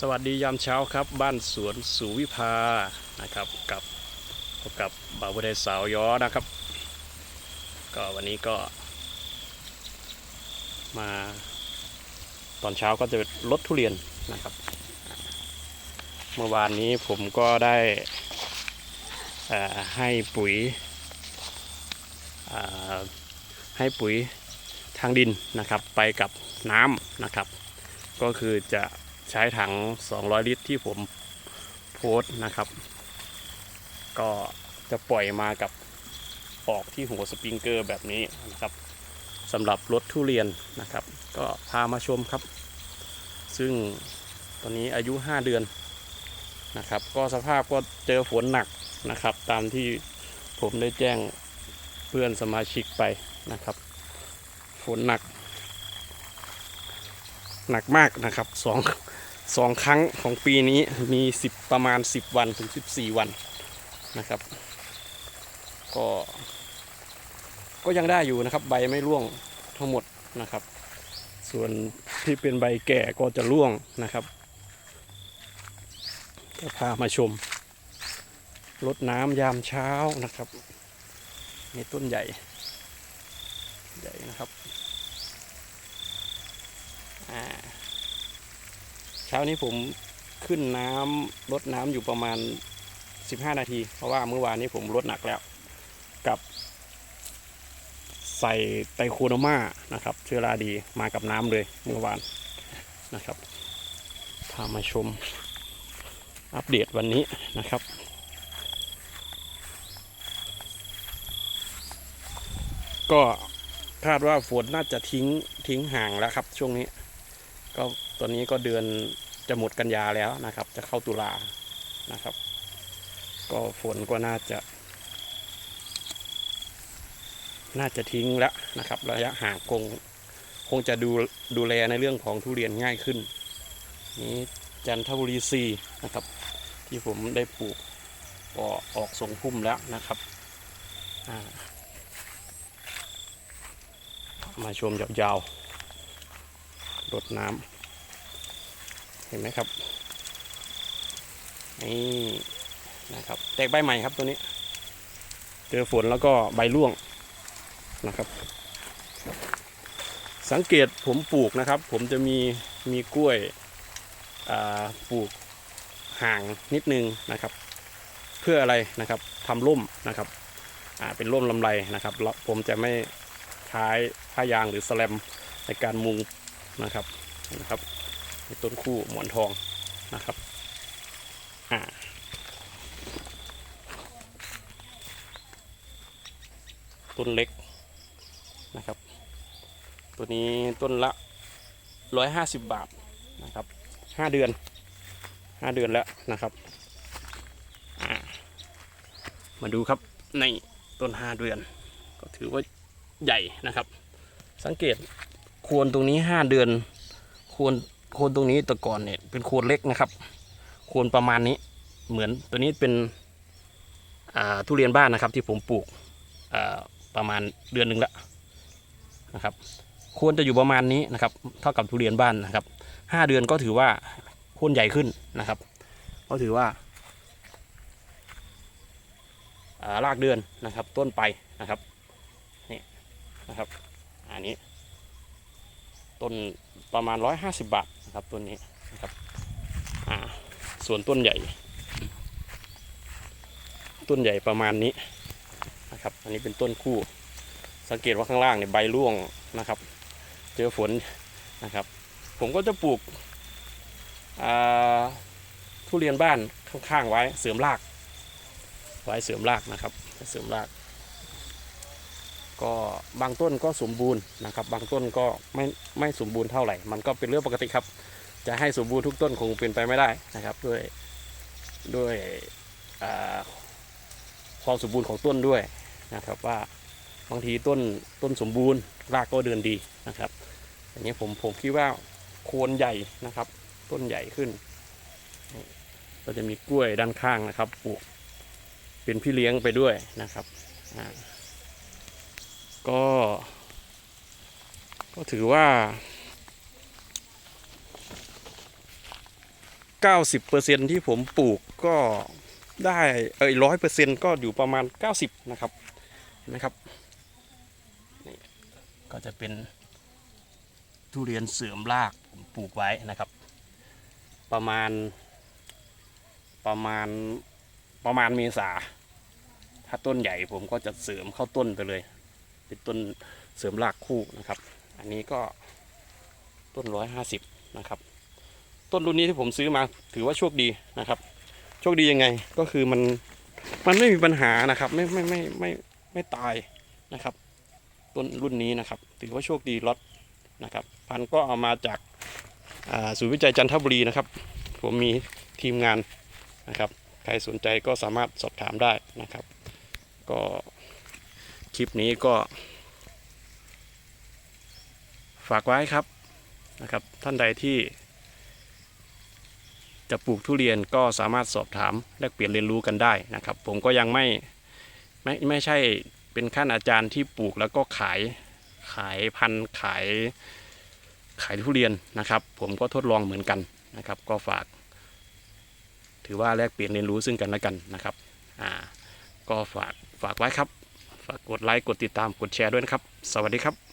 สวัสดียามเช้าครับบ้านสวนสุวิภานะครับกับพบกับบ่าวบุไดสาวย้อนะครับ ก็วันนี้ก็ มาตอนเช้าก็จะลดทุเรียนนะครับ เมื่อวานนี้ผมก็ได้อ่อให้ปุ๋ยอ่อให้ปุ๋ยทางดินนะครับ ไปกับน้ำนะครับ ก็คือจะ ใช้ถัง 200 ลิตรที่ผมโพสต์นะครับ ก็จะปล่อยมากับออกที่หัวสปริงเกอร์แบบนี้นะครับสำหรับรถทุเรียนนะครับ ก็พามาชมครับ ซึ่งตอนนี้อายุ 5 เดือนนะครับ ก็สภาพก็เจอฝนหนักนะครับ ตามที่ผมได้แจ้งเพื่อนสมาชิกไปนะครับ ฝนหนัก หนักมากนะครับสองสองครั้งของปีนี้มีสิบประมาณ10วันถึง14วันนะครับ ก็ ก็ยังได้อยู่นะครับ ใบไม่ร่วงทั้งหมดนะครับ ส่วนที่เป็นใบแก่ก็จะร่วงนะครับก็พามาชมรดน้ำยามเช้านะครับในต้นใหญ่ ใหญ่นะครับ เช้านี้ผมขึ้นน้ำลดน้ำอยู่ประมาณ 15 นาที เพราะว่าเมื่อวานนี้ผมลดหนักแล้ว กับใส่ไตโคโนมานะครับเชื้อราดีมากับน้ำเลยเมื่อวานนะครับพามาชมอัปเดตวันนี้นะครับ ก็คาดว่าฝนน่าจะทิ้งทิ้งห่างแล้วครับช่วงนี้ ก็ตอนนี้ก็เดือนจะหมดกันยาแล้วนะครับ จะเข้าตุลานะครับ ก็ฝนก็น่าจะ น่าจะทิ้งแล้วนะครับ ระยะห่างคงคงจะดูดูแลในเรื่องของทุเรียนง่ายขึ้น นี้จันทบุรีซีนะครับ ที่ผมได้ปลูกก็ออกทรงพุ่มแล้วนะครับมาชมยาวๆ รดน้ำเห็นไหมครับนี่นะครับแตกใบใหม่ครับตัวนี้ เจอฝนแล้วก็ใบร่วงนะครับ สังเกตผมปลูกนะครับ ผมจะมีมีกล้วยปลูกห่างนิดนึงนะครับ เพื่ออะไรนะครับทำร่มนะครับเป็นร่มลำไรนะครับ ผมจะไม่ใช้ผ้ายางหรือสแลมในการมุง นะครับนะครับต้นคู่หมอนทองนะครับอ่าต้นเล็กนะครับ ตัวนี้ต้นละร้อยห้าสิบบาทนะครับห้าเดือนห้าเดือนแล้วนะครับ มาดูครับในต้นห้าเดือน ก็ถือว่าใหญ่นะครับ สังเกต โคนตรงนี้ห้าเดือน โคนโคนตรงนี้แต่ก่อนเนี่ยเป็นโคนเล็กนะครับ โคนประมาณนี้เหมือนตัวนี้เป็นอ่าทุเรียนบ้านนะครับ ที่ผมปลูกอ่าประมาณเดือนหนึ่งละนะครับโคนจะอยู่ประมาณนี้นะครับ เท่ากับทุเรียนบ้านนะครับห้าเดือนก็ถือว่าโคนใหญ่ขึ้นนะครับ ก็ถือว่าอ่ารากเดือนนะครับต้นไปนะครับนี่นะครับ อันนี้ ต้นประมาณ 150 บาทนะครับต้นนี้นะครับอ่าส่วนต้นใหญ่ ต้นใหญ่ประมาณนี้นะครับ อันนี้เป็นต้นคู่ สังเกตว่าข้างล่างเนี่ยใบร่วงนะครับ เจอฝนนะครับ ผมก็จะปลูกอ่าทุเรียนบ้านข้างๆไว้เสริมราก ไว้เสริมรากนะครับเสริมราก ก็บางต้นก็สมบูรณ์นะครับ บางต้นก็ไม่ไม่สมบูรณ์เท่าไหร่ มันก็เป็นเรื่องปกติครับ จะให้สมบูรณ์ทุกต้นคงเป็นไปไม่ได้นะครับ ด้วยด้วยความสมบูรณ์ของต้นด้วยนะครับว่าบางทีต้นต้นสมบูรณ์รากก็เดินดีนะครับอย่างนี้ผมผมคิดว่าโคนใหญ่นะครับ ต้นใหญ่ขึ้นก็จะมีกล้วยด้านข้างนะครับปลูกเป็นพี่เลี้ยงไปด้วยนะครับอ่า ก็ ก็ถือว่า 90%ที่ผมปลูกก็ได้เอ้ยร้อยเปอร์เซ็นก็อยู่ประมาณ 90 นะครับเห็นไหมครับนี่ก็จะเป็นทุเรียนเสริมรากผมปลูกไว้นะครับ ประมาณประมาณประมาณเมษา ถ้าต้นใหญ่ผมก็จะเสริมเข้าต้นไปเลย เป็นต้นเสริมรากคู่นะครับ อันนี้ก็ต้นร้อยห้าสิบนะครับ ต้นรุ่นนี้ที่ผมซื้อมาถือว่าโชคดีนะครับ โชคดียังไงก็คือมันมันไม่มีปัญหานะครับ ไม่ไม่ไม่ไม่ไม่ตายนะครับ ต้นรุ่นนี้นะครับ ถือว่าโชคดีล็อตนะครับ พันก็เอามาจากศูนย์วิจัยจันทบุรีนะครับ ผมมีทีมงานนะครับ ใครสนใจก็สามารถสอบถามได้นะครับ ก็ คลิปนี้ก็ ฝากไว้ครับนะครับ ท่านใดที่จะปลูกทุเรียนก็สามารถสอบถามแลกเปลี่ยนเรียนรู้กันได้นะครับ ผมก็ยังไม่ไม่ไม่ใช่เป็นขั้นอาจารย์ที่ปลูกแล้วก็ขายขายพันธุ์ขายขายทุเรียนนะครับ ผมก็ทดลองเหมือนกันนะครับ ก็ฝาก ถือว่าแลกเปลี่ยนเรียนรู้ซึ่งกันและกันนะครับอ่าก็ฝากฝากไว้ครับ ฝากกดไลค์ กดติดตาม กดแชร์ด้วยนะครับ สวัสดีครับ